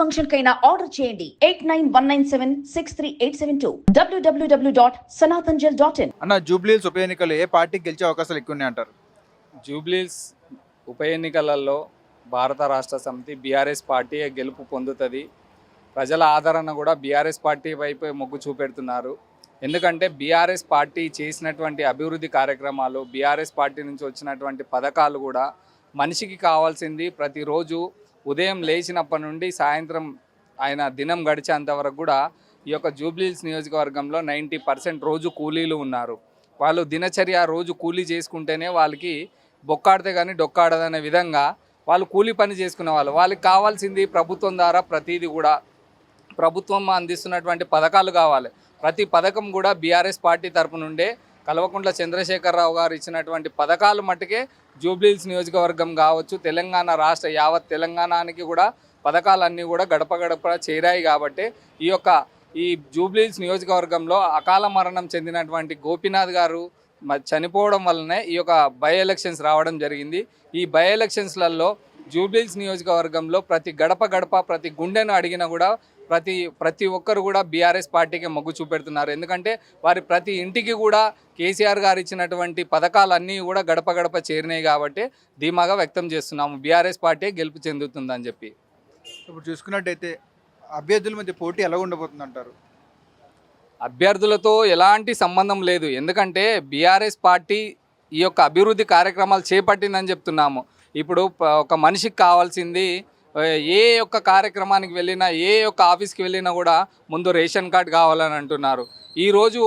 Function కైనా order చేయండి. Eight nine one nine seven six three eight seven two. WWW dot Sanatanjal dot in. అన్న జూబ్లీహిల్స్ ఉప ఎన్నికలు ఏ పార్టీకి గెలిచే అవకాశాలు ఎక్కువ ఉన్నాయి అంటారు జూబ్లీస్ ఉప ఎన్నికలలో భారత రాష్ట్ర సమితి బీఆర్ఎస్ పార్టీ గెలుపు పొందుతుంది. ప్రజల ఆదరణ కూడా బీఆర్ఎస్ పార్టీ వైపు మొగ్గు చూపెడుతున్నారు. ఎందుకంటే బీఆర్ఎస్ పార్టీ చేసినటువంటి అభివృద్ధి కార్యక్రమాలు బీఆర్ఎస్ పార్టీ నుంచి వచ్చినటువంటి పథకాలు కూడా మనిషికి కావాల్సింది ప్రతిరోజు ఉదయం లేచినప్పటి నుండి సాయంత్రం ఆయన దినం గడిచేంత వరకు కూడా ఈ యొక్క జూబ్లీహిల్స్ నియోజకవర్గంలో నైంటీ పర్సెంట్ రోజు కూలీలు ఉన్నారు. వాళ్ళు దినచర్య రోజు కూలీ చేసుకుంటేనే వాళ్ళకి బొక్కాడితే కానీ డొక్కాడదనే విధంగా వాళ్ళు కూలీ పని చేసుకునే వాళ్ళు. వాళ్ళకి కావాల్సింది ప్రభుత్వం ద్వారా ప్రతిదీ కూడా ప్రభుత్వం అందిస్తున్నటువంటి పథకాలు కావాలి. ప్రతి పథకం కూడా బీఆర్ఎస్ పార్టీ తరపు నుండే కల్వకుంట్ల చంద్రశేఖరరావు గారు ఇచ్చినటువంటి పథకాలు మట్టుకే జూబ్లీహిల్స్ నియోజకవర్గం కావచ్చు తెలంగాణ రాష్ట్ర యావత్ తెలంగాణకి కూడా పథకాలన్నీ కూడా గడప గడప చేరాయి కాబట్టి ఈ యొక్క ఈ జూబ్లీహిల్స్ నియోజకవర్గంలో అకాల మరణం చెందినటువంటి గోపీనాథ్ గారు మ- చనిపోవడం వల్లనే ఈ యొక్క బై ఎలక్షన్స్ రావడం జరిగింది. ఈ బై ఎలక్షన్స్లలో జూబ్లీహిల్స్ నియోజకవర్గంలో ప్రతి గడప గడప ప్రతి గుండెను అడిగినా కూడా ప్రతి ప్రతి ఒక్కరు కూడా బీఆర్ఎస్ పార్టీకి మొగ్గు చూపెడుతున్నారు. ఎందుకంటే వారి ప్రతి ఇంటికి కూడా కేసీఆర్ గారు ఇచ్చినటువంటి పథకాలన్నీ కూడా గడప గడప చేరినాయి కాబట్టి ధీమాగా వ్యక్తం చేస్తున్నాము. బీఆర్ఎస్ పార్టీ గెలుపు చెందుతుందని చెప్పి. ఇప్పుడు చూసుకున్నట్టయితే అభ్యర్థుల మధ్య పోటీ ఎలా ఉండబోతుంది అంటారు అభ్యర్థులతో ఎలాంటి సంబంధం లేదు. ఎందుకంటే బీఆర్ఎస్ పార్టీ ఈ యొక్క అభివృద్ధి కార్యక్రమాలు చేపట్టిందని చెప్తున్నాము. ఇప్పుడు ఒక మనిషికి కావాల్సింది ఏ యొక్క కార్యక్రమానికి వెళ్ళినా ఏ యొక్క ఆఫీస్కి వెళ్ళినా కూడా ముందు రేషన్ కార్డు కావాలని అంటున్నారు. ఈరోజు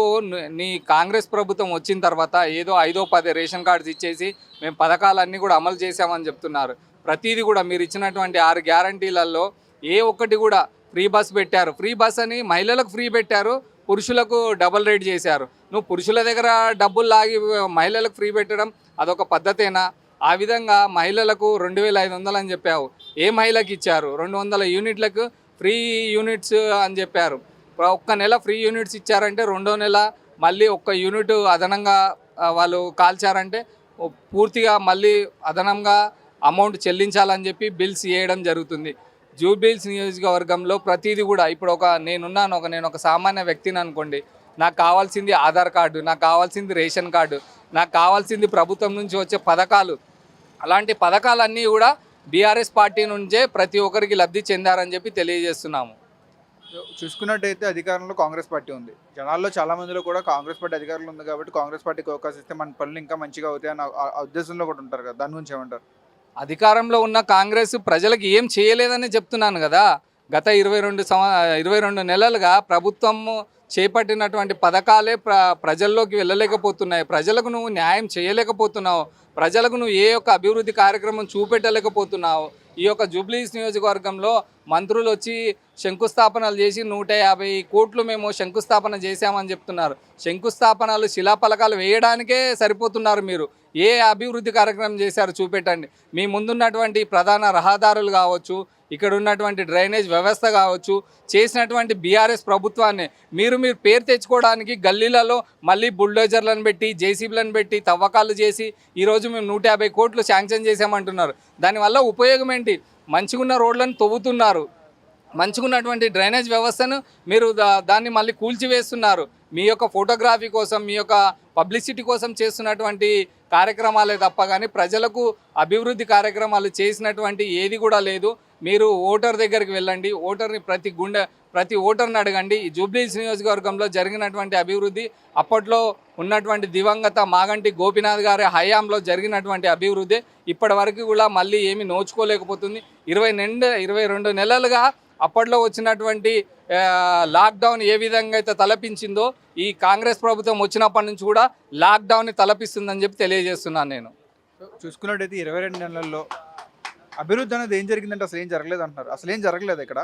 నీ కాంగ్రెస్ ప్రభుత్వం వచ్చిన తర్వాత ఏదో ఐదో పది రేషన్ కార్డ్స్ ఇచ్చేసి మేము పథకాలన్నీ కూడా అమలు చేశామని చెప్తున్నారు. ప్రతిదీ కూడా మీరు ఇచ్చినటువంటి ఆరు గ్యారంటీలలో ఏ ఒక్కటి కూడా ఫ్రీ బస్ పెట్టారు. ఫ్రీ బస్ అని మహిళలకు ఫ్రీ పెట్టారు పురుషులకు డబల్ రేట్ చేశారు. నువ్వు పురుషుల దగ్గర డబ్బులు లాగి మహిళలకు ఫ్రీ పెట్టడం అదొక పద్ధతేనా? ఆ విధంగా మహిళలకు రెండు వేల ఐదు వందలు అని చెప్పావు. ఏ మహిళకి ఇచ్చారు? రెండు వందల యూనిట్లకు ఫ్రీ యూనిట్స్ అని చెప్పారు. ఒక్క నెల ఫ్రీ యూనిట్స్ ఇచ్చారంటే రెండో నెల మళ్ళీ ఒక్క యూనిట్ అదనంగా వాళ్ళు కాల్చారంటే పూర్తిగా మళ్ళీ అదనంగా అమౌంట్ చెల్లించాలని చెప్పి బిల్స్ వేయడం జరుగుతుంది. జూబిల్స్ నియోజకవర్గంలో ప్రతిదీ కూడా ఇప్పుడు ఒక నేనున్నాను ఒక నేను ఒక సామాన్య వ్యక్తిని అనుకోండి. నాకు కావాల్సింది ఆధార్ కార్డు నాకు కావాల్సింది రేషన్ కార్డు నాకు కావాల్సింది ప్రభుత్వం నుంచి వచ్చే పథకాలు. అలాంటి పథకాలన్నీ కూడా బీఆర్ఎస్ పార్టీ నుంచే ప్రతి ఒక్కరికి లబ్ధి చెందారని చెప్పి తెలియజేస్తున్నాము. చూసుకున్నట్టయితే అధికారంలో కాంగ్రెస్ పార్టీ ఉంది. జనాల్లో చాలా మందిలో కూడా కాంగ్రెస్ పార్టీ అధికారంలో ఉంది కాబట్టి కాంగ్రెస్ పార్టీకి అవకాశం ఇస్తే మన పనులు ఇంకా మంచిగా అవుతాయి అని ఆ- ఆ ఉద్దేశంలో కూడా ఉంటారు కదా. దాని గురించి ఏమంటారు? అధికారంలో ఉన్న కాంగ్రెస్ ప్రజలకు ఏం చేయలేదని చెప్తున్నాను కదా. గత ఇరవై రెండు సంవ ఇరవై రెండు నెలలుగా ప్రభుత్వం చేపట్టినటువంటి పథకాలే ప్ర ప్రజల్లోకి వెళ్ళలేకపోతున్నాయి. ప్రజలకు నువ్వు న్యాయం చేయలేకపోతున్నావు. ప్రజలకు నువ్వు ఏ యొక్క అభివృద్ధి కార్యక్రమం చూపెట్టలేకపోతున్నావు. ఈ యొక్క జూబ్లీస్ నియోజకవర్గంలో మంత్రులు వచ్చి శంకుస్థాపనలు చేసి నూట యాభై కోట్లు మేము శంకుస్థాపన చేశామని చెప్తున్నారు. శంకుస్థాపనలు శిలాఫలకాలు వేయడానికే సరిపోతున్నారు మీరు. ఏ అభివృద్ధి కార్యక్రమం చేశారు చూపెట్టండి. మీ ముందున్నటువంటి ప్రధాన రహదారులు కావచ్చు ఇక్కడ ఉన్నటువంటి డ్రైనేజ్ వ్యవస్థ కావచ్చు చేసినటువంటి బీఆర్ఎస్ ప్రభుత్వాన్ని మీరు మీరు పేరు తెచ్చుకోవడానికి గల్లీలలో మళ్ళీ బుల్డోజర్లను పెట్టి జేసీబీలను పెట్టి తవ్వకాలు చేసి ఈరోజు మేము నూట యాభై కోట్లు శాంక్షన్ చేసామంటున్నారు దానివల్ల ఉపయోగం ఏంటి? మంచిగున్న రోడ్లను తవ్వుతున్నారు. మంచుకున్నటువంటి డ్రైనేజ్ వ్యవస్థను మీరు దా- దాన్ని మళ్ళీ కూల్చివేస్తున్నారు. మీ యొక్క ఫోటోగ్రఫీ కోసం మీ యొక్క పబ్లిసిటీ కోసం చేస్తున్నటువంటి కార్యక్రమాలే తప్ప కానీ ప్రజలకు అభివృద్ధి కార్యక్రమాలు చేసినటువంటి ఏది కూడా లేదు. మీరు ఓటర్ దగ్గరికి వెళ్ళండి. ఓటర్ని ప్రతి గుండె ప్రతి ఓటర్ని అడగండి. ఈ జూబ్లీస్ నియోజకవర్గంలో జరిగినటువంటి అభివృద్ధి అప్పట్లో ఉన్నటువంటి దివంగత మాగంటి గోపినాథ్ గారి హయాంలో జరిగినటువంటి అభివృద్ధి ఇప్పటి వరకు కూడా మళ్ళీ ఏమి నోచుకోలేకపోతుంది. ఇరవై రెండు ఇరవై రెండు నెలలుగా అప్పట్లో వచ్చినటువంటి లాక్డౌన్ ఏ విధంగా అయితే తలపించిందో ఈ కాంగ్రెస్ ప్రభుత్వం వచ్చినప్పటి నుంచి కూడా లాక్డౌన్ని తలపిస్తుందని చెప్పి తెలియజేస్తున్నాను నేను. చూసుకున్నట్టయితే ఇరవై రెండు నెలల్లో అభివృద్ధి అనేది ఏం జరిగిందంటే అసలు ఏం జరగలేదు అంటున్నారు. అసలు ఏం జరగలేదు ఇక్కడ?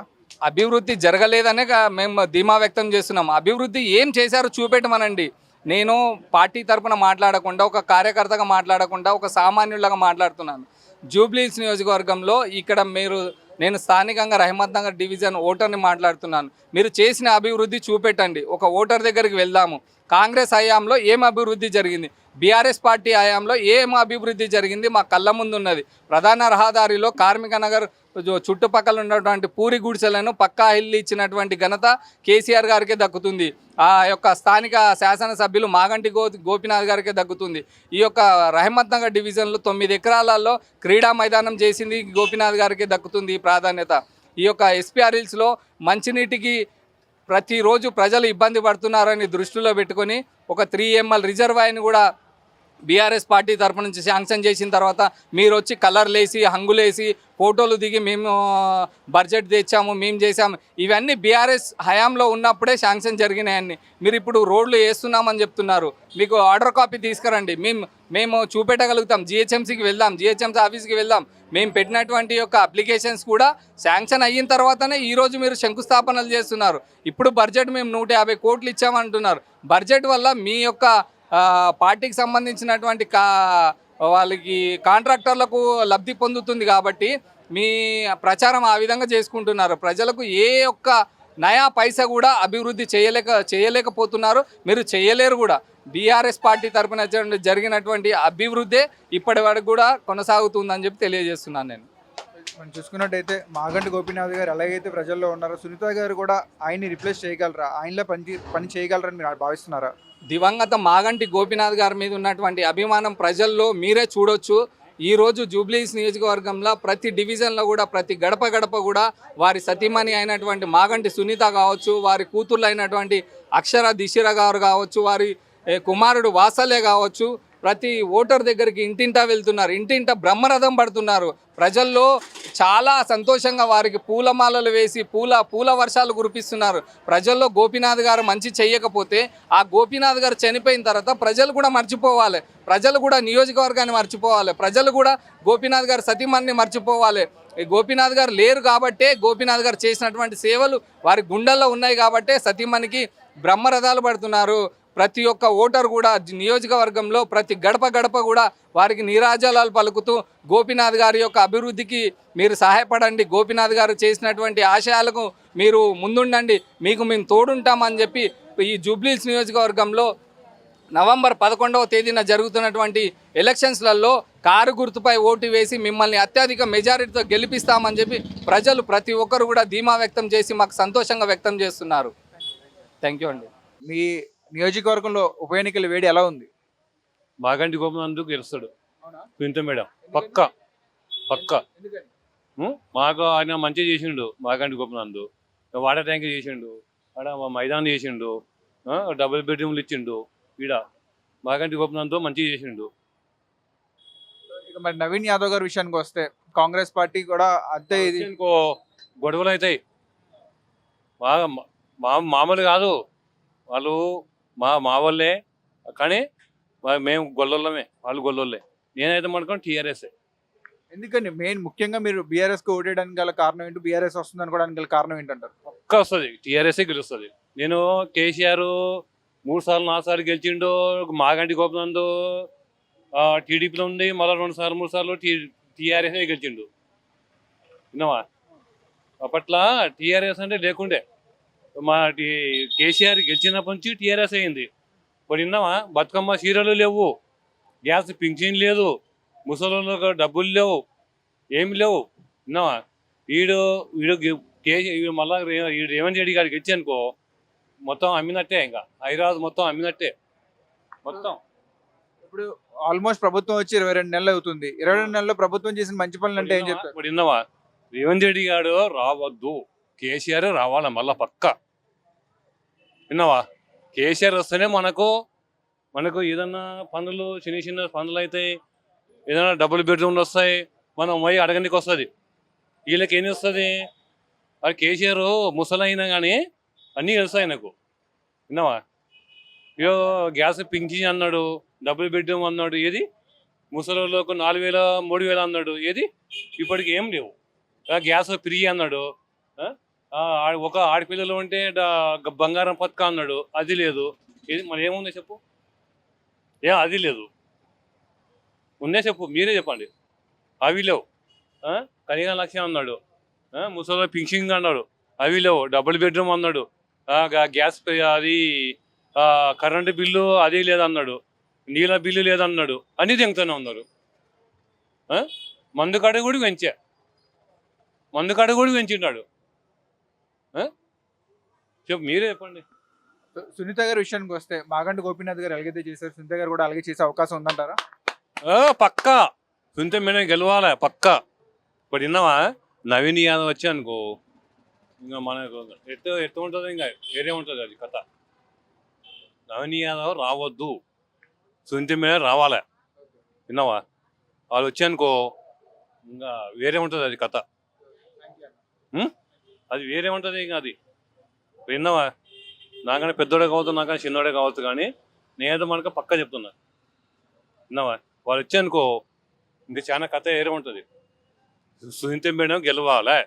అభివృద్ధి జరగలేదనే మేము ధీమా వ్యక్తం చేస్తున్నాం అభివృద్ధి ఏం చేశారో చూపెట్టమనండి. నేను పార్టీ తరపున మాట్లాడకుండా ఒక కార్యకర్తగా మాట్లాడకుండా ఒక సామాన్యులాగా మాట్లాడుతున్నాను. జూబ్లీస్ నియోజకవర్గంలో ఇక్కడ మీరు నేను స్థానికంగా రహమత్ నగర్ డివిజన్ ఓటర్ని మాట్లాడుతున్నాను. మీరు చేసిన అభివృద్ధి చూపెట్టండి. ఒక ఓటర్ దగ్గరికి వెళ్దాము. కాంగ్రెస్ హయాంలో ఏం అభివృద్ధి జరిగింది? బీఆర్ఎస్ పార్టీ హయాంలో ఏం అభివృద్ధి జరిగింది? మా కళ్ళ ముందు ఉన్నది ప్రధాన రహదారిలో కార్మిక నగర్ చుట్టుపక్కల ఉన్నటువంటి పూరి గుడిసెలను పక్కా ఇల్లు ఇచ్చినటువంటి ఘనత కేసీఆర్ గారికే దక్కుతుంది. ఆ యొక్క స్థానిక శాసనసభ్యులు మాగంటి గో గోపినాథ్ గారికే దక్కుతుంది. ఈ యొక్క రహమత్ నగర్ డివిజన్లో తొమ్మిది ఎకరాలలో క్రీడా మైదానం చేసింది గోపినాథ్ గారికే దక్కుతుంది ఈ ప్రాధాన్యత. ఈ యొక్క ఎస్పీఆర్ హిల్స్లో మంచినీటికి ప్రతిరోజు ప్రజలు ఇబ్బంది పడుతున్నారని దృష్టిలో పెట్టుకొని ఒక త్రీ ఎంఎల్ రిజర్వాయర్ని కూడా బీఆర్ఎస్ పార్టీ తరపు నుంచి శాంక్షన్ చేసిన తర్వాత మీరు వచ్చి కలర్లు వేసి హంగులేసి ఫోటోలు దిగి మేము బడ్జెట్ తెచ్చాము మేము చేసాము ఇవన్నీ బీఆర్ఎస్ హయాంలో ఉన్నప్పుడే శాంక్షన్ జరిగినాయన్ని. మీరు ఇప్పుడు రోడ్లు వేస్తున్నామని చెప్తున్నారు. మీకు ఆర్డర్ కాపీ తీసుకురండి. మేము మేము చూపెట్టగలుగుతాం. జిహెచ్ఎంసీకి వెళ్దాం జిహెచ్ఎంసీ ఆఫీస్కి వెళ్దాం. మేము పెట్టినటువంటి యొక్క అప్లికేషన్స్ కూడా శాంక్షన్ అయిన తర్వాతనే ఈరోజు మీరు శంకుస్థాపనలు చేస్తున్నారు. ఇప్పుడు బడ్జెట్ మేము నూట యాభై కోట్లు ఇచ్చామంటున్నారు. బడ్జెట్ వల్ల మీ యొక్క పార్టీకి సంబంధించినటువంటి కా వాళ్ళకి కాంట్రాక్టర్లకు లబ్ధి పొందుతుంది కాబట్టి మీ ప్రచారం ఆ విధంగా చేసుకుంటున్నారు. ప్రజలకు ఏ ఒక్క నయా పైసా కూడా అభివృద్ధి చేయలేక చేయలేకపోతున్నారు. మీరు చేయలేరు కూడా. బీఆర్ఎస్ పార్టీ తరపున జరిగినటువంటి అభివృద్ధి ఇప్పటి వరకు కూడా కొనసాగుతుందని చెప్పి తెలియజేస్తున్నాను నేను. మనం చూసుకున్నట్టయితే మాగంటి గోపీనాథ్ గారు ఎలాగైతే ప్రజల్లో ఉన్నారో సునీత గారు కూడా ఆయన్ని రిప్లేస్ చేయగలరా? ఆయనలో పని పని చేయగలరని మీరు భావిస్తున్నారా? దివంగత మాగంటి గోపినాథ్ గారి మీద ఉన్నటువంటి అభిమానం ప్రజల్లో మీరే చూడొచ్చు. ఈరోజు జూబ్లీస్ నియోజకవర్గంలో ప్రతి డివిజన్లో కూడా ప్రతి గడప గడప కూడా వారి సతీమణి అయినటువంటి మాగంటి సునీత కావచ్చు వారి కూతుర్లు అయినటువంటి అక్షర దిశిర గారు కావచ్చు వారి కుమారుడు వాసలే కావచ్చు ప్రతి ఓటర్ దగ్గరికి ఇంటింటా వెళ్తున్నారు. ఇంటింటా బ్రహ్మరథం పడుతున్నారు. ప్రజల్లో చాలా సంతోషంగా వారికి పూలమాలలు వేసి పూల పూల వర్షాలు కురిపిస్తున్నారు. ప్రజల్లో గోపీనాథ్ గారు మంచి చెయ్యకపోతే ఆ గోపీనాథ్ గారు చనిపోయిన తర్వాత ప్రజలు కూడా మర్చిపోవాలి. ప్రజలు కూడా నియోజకవర్గాన్ని మర్చిపోవాలి. ప్రజలు కూడా గోపీనాథ్ గారు సతీమణిని మర్చిపోవాలి. గోపీనాథ్ గారు లేరు కాబట్టే గోపీనాథ్ గారు చేసినటువంటి సేవలు వారి గుండెల్లో ఉన్నాయి కాబట్టే సతీమణికి బ్రహ్మరథాలు పడుతున్నారు. ప్రతి ఒక్క ఓటర్ కూడా నియోజకవర్గంలో ప్రతి గడప గడప కూడా వారికి నీరాజలాలు పలుకుతూ గోపీనాథ్ గారి యొక్క అభివృద్ధికి మీరు సహాయపడండి. గోపీనాథ్ గారు చేసినటువంటి ఆశయాలకు మీరు ముందుండండి. మీకు మేము తోడుంటామని చెప్పి ఈ జూబ్లీస్ నియోజకవర్గంలో నవంబర్ పదకొండవ తేదీన జరుగుతున్నటువంటి ఎలక్షన్స్లలో కారు గుర్తుపై ఓటు వేసి మిమ్మల్ని అత్యధిక మెజారిటీతో గెలిపిస్తామని చెప్పి ప్రజలు ప్రతి ఒక్కరు కూడా ధీమా వ్యక్తం చేసి మాకు సంతోషంగా వ్యక్తం చేస్తున్నారు. థ్యాంక్ యూ అండి. మీ నియోజకవర్గంలో ఉప ఎన్నికల వేడి ఎలా ఉంది? మాగంటి గోపనందుకు గెలుస్తాడు. పింత మేడం. పక్క. పక్క? మాకు ఆయన మంచిగా చేసిండు మాగంటి గోపనందు వాటర్ ట్యాంక్ చేసిండు ఆడ మైదానం చేసిండు డబుల్ బెడ్రూమ్లు ఇచ్చిండు ఈడ మాగంటి గోపనంతో మంచిగా చేసిండు. ఇక మరి నవీన్ యాదవ్ గారి విషయానికి వస్తే కాంగ్రెస్ పార్టీ కూడా అంతే ఇది. ఇంకో గొడవలు అవుతాయి బాగా మా మామూలు కాదు. వాళ్ళు మా మా వాళ్ళే కానీ మేము గొల్లొల్లమే వాళ్ళు గొల్లొల్లే నేనైతే మనుకోండి టీఆర్ఎస్ ఎందుకని మెయిన్ ముఖ్యంగా మీరు బీఆర్ఎస్కు ఓటేయడానికి గల కారణం ఏంటి? బీఆర్ఎస్ వస్తుంది అనుకోవడానికి గల కారణం ఏంటంటారు? పక్క వస్తుంది. టీఆర్ఎస్ఏ గెలుస్తుంది. నేను కేసీఆర్ మూడు సార్లు నాలుగు సార్లు గెలిచిండు. మాగంటి గోపనందు టీడీపీలో ఉంది మళ్ళీ రెండు సార్లు మూడు సార్లు టీ టీఆర్ఎస్ఏ గెలిచిండు. విన్నావా? అప్పట్లో టీఆర్ఎస్ అంటే లేకుండే. మా కేసీఆర్ గెలిచినప్పటి నుంచి టీఆర్ఎస్ అయింది. ఇప్పుడు విన్నావా? బతుకమ్మ చీరలు లేవు. గ్యాస్ పింఛన్ లేదు. ముసలిళ్ళకు డబ్బులు లేవు. ఏమి లేవు. విన్నావా? వీడు వీడు వీడు మళ్ళా వీడు రేవంత్ రెడ్డి గారికి ఇచ్చి అనుకో మొత్తం అమ్మినట్టే ఇంకా. హైదరాబాద్ మొత్తం అమ్మినట్టే. మొత్తం. ఇప్పుడు ఆల్మోస్ట్ ప్రభుత్వం వచ్చి ఇరవై రెండు నెలలు అవుతుంది. ఇరవై రెండు నెలల్లో ప్రభుత్వం చేసిన మంచి పనులు అంటే ఏం చెప్తారు? ఇప్పుడు విన్నావా? రేవంత్ రెడ్డి గారు రావద్దు. కేసీఆర్ రావాలి మళ్ళా పక్క? విన్నావా? కేసీఆర్ వస్తేనే మనకు మనకు ఏదన్నా పనులు చిన్న చిన్న పనులు అవుతాయి ఏదైనా డబుల్ బెడ్రూమ్లు వస్తాయి మనం పోయి అడగనికి వస్తుంది. వీళ్ళకి ఏం వస్తుంది? అది కేసీఆర్ ముసలైనా కానీ అన్నీ తెలుస్తాయి నాకు విన్నావా? ఇయో గ్యాస్ పింఛి అన్నాడు డబుల్ బెడ్రూమ్ అన్నాడు ఏది? ముసలిలోకి నాలుగు వేల మూడు వేలు అన్నాడు ఏది? ఇప్పటికి ఏం లేవు. గ్యాస్ ఫ్రీ అన్నాడు. ఒక ఆడపిల్లలు ఉంటే బంగారం పథకం అన్నాడు. అది లేదు. ఏది మరి ఏముంది చెప్పు? ఏ అది లేదు. ఉందే చెప్పు. మీరే చెప్పండి. అవి లేవు. ఆ? లక్ష్యం అన్నాడు. ముసలి పింఛింగ్ అన్నాడు. అవి లేవు. డబుల్ బెడ్రూమ్ అన్నాడు. గ్యాస్ అది కరెంటు బిల్లు అది లేదన్నాడు. నీళ్ళ బిల్లు లేదన్నాడు. అని తెంగుతూనే ఉన్నారు. మందు కాడ కూడా పెంచా. మందు కాడ కూడా పెంచిన్నాడు చెప్పు మీరే చెప్పండి. సునీత గారి విషయానికి వస్తే మాగంటి గోపీనాథ్ గారు ఎలాగైతే చేశారు. సునీత గారు కూడా అలాగే చేసే అవకాశం ఉందంటారా? పక్కా. సునీత మేడం గెలవాలి పక్కా. ఇప్పుడు విన్నావా? నవీన్ యాదవ్ వచ్చి అనుకో. ఇంకా మనకు ఎట్టు ఎట్టు ఉంటుంది ఇంకా వేరే ఉంటుంది అది కథ. నవీన్ యాదవ్ రావద్దు. సునీత మేడం రావాలి. విన్నావా? వాళ్ళు వచ్చి అనుకో. ఇంకా వేరే ఉంటుంది అది కథ? అది వేరే ఉంటుంది ఇంకా అది. విన్నావా? నాకనే పెద్దోడే కావచ్చు నాకనే చిన్నోడే కావచ్చు కానీ నేనేదో మనకు పక్కా చెప్తున్నా. విన్నావా? వాళ్ళు వచ్చానుకో ఇంకా చాలా కథ వేరే ఉంటుంది. సునీత మేడం గెలవాలే?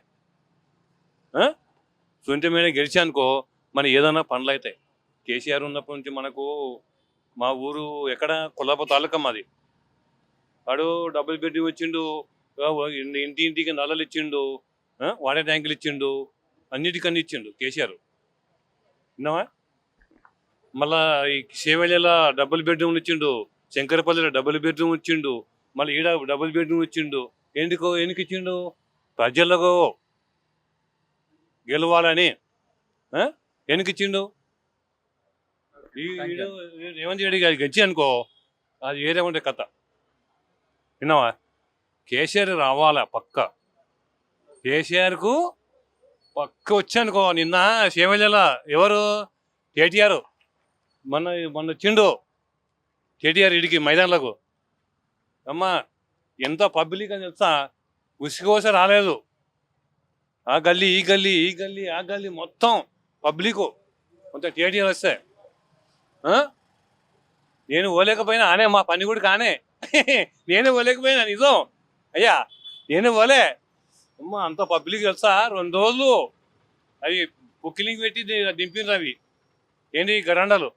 ఆ? సునీత మేడం అనుకో మన ఏదైనా పనులు అవుతాయి కేసీఆర్ ఉన్నప్పటి నుంచి మనకు మా ఊరు ఎక్కడ కొల్లాప తాలూకా మాది. వాడు డబుల్ పెట్టి వచ్చిండు ఇంటి ఇంటికి నల్లలు ఇచ్చిండు వాడే వాటర్ ట్యాంకులు ఇచ్చిండు అన్నిటికన్నీ ఇచ్చిండు కేసీఆర్. విన్నావా? మళ్ళా ఈ సేవల డబుల్ బెడ్రూమ్లు ఇచ్చిండు శంకరపల్లిలో డబుల్ బెడ్రూమ్ ఇచ్చిండు మళ్ళీ ఈడ డబుల్ బెడ్రూమ్ ఇచ్చిండు. ఎందుకో ఎందుకు ఇచ్చిండు? ప్రజలకు గెలవాలని ఎందుకు ఇచ్చిండు? ఈడ రేవంత్ రెడ్డి గారికి గెలిచి అనుకో అది వేరే ఉండే కథ. విన్నావా? కేసీఆర్ రావాలా పక్క? కేసీఆర్కు పక్క వచ్చానుకో నిన్న సేవల ఎవరు? కేటీఆర్. మొన్న మొన్న వచ్చిండు కేటీఆర్ ఇడికి మైదాన్లకు. అమ్మా ఎంత పబ్లిక్ అని తెలుసా? ఉసికోస రాలేదు. ఆ గల్లీ ఈ గల్లీ ఈ గల్లీ ఆ గల్లీ మొత్తం పబ్లిక్. కొంత కేటీఆర్ వస్తే. ఆ? నేను పోలేకపోయినా ఆనే మా పని కూడా కానే. నేనే పోలేకపోయినా నిజం. అయ్యా నేను పోలే అమ్మా అంత పబ్లిక్ తెలుసా? రెండు రోజులు అవి పుక్కిలింగ్ పెట్టి ది- దింపినారు అవి. ఏంటి గరండలు?